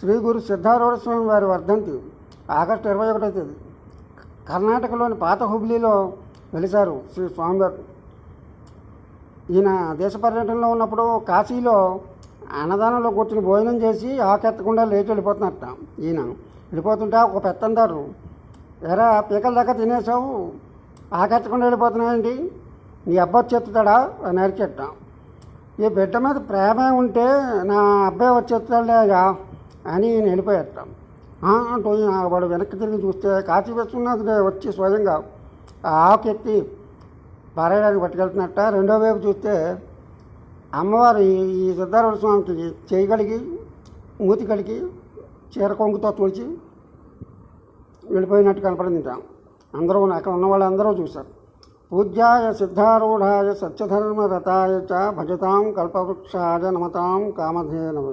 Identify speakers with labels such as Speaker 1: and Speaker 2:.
Speaker 1: శ్రీ గురు సిద్ధారూఢ స్వామి వారి వర్ధంతి ఆగస్టు ఇరవై ఒకటో తేదీ. కర్ణాటకలోని పాత హుబ్లీలో వెలిశారు శ్రీ స్వామివారు. ఈయన దేశ పర్యటనలో ఉన్నప్పుడు కాశీలో అన్నదానంలో కూర్చుని భోజనం చేసి ఆకెత్తకుండా లేచి వెళ్ళిపోతున్నట్ట ఈయన వెళ్ళిపోతుంటే ఒక పెత్తందారు ఎరా పీకల దాకా తినేసావు ఆకెత్తకుండా వెళ్ళిపోతున్నాయండి నీ అబ్బాయి చెప్తాడా అని ఈ బిడ్డ మీద ప్రేమే ఉంటే నా అబ్బాయి వచ్చేస్తాడులేగా అని నేను వెళ్ళిపోయేట అంటూ వాడు వెనక్కి తిరిగి చూస్తే కాశీ విశ్వనాథుడే వచ్చి స్వయంగా ఆకెత్తి పారేయడానికి పట్టుకెళ్తున్నట్ట. రెండో వైపు చూస్తే అమ్మవారు ఈ ఈ సిద్ధారూఢ స్వామికి చేయగలిగి మూతి కలిగి చీర కొంగుతో తుడిచి వెళ్ళిపోయినట్టు కనపడింది. అందరూ అక్కడ ఉన్న వాళ్ళందరూ చూశారు. పూజ్యాయ సిద్ధారూఢాయ సత్యధర్మరతాయ చ భజతాం కల్పవృక్షాయ నమతాం కామధేనవ.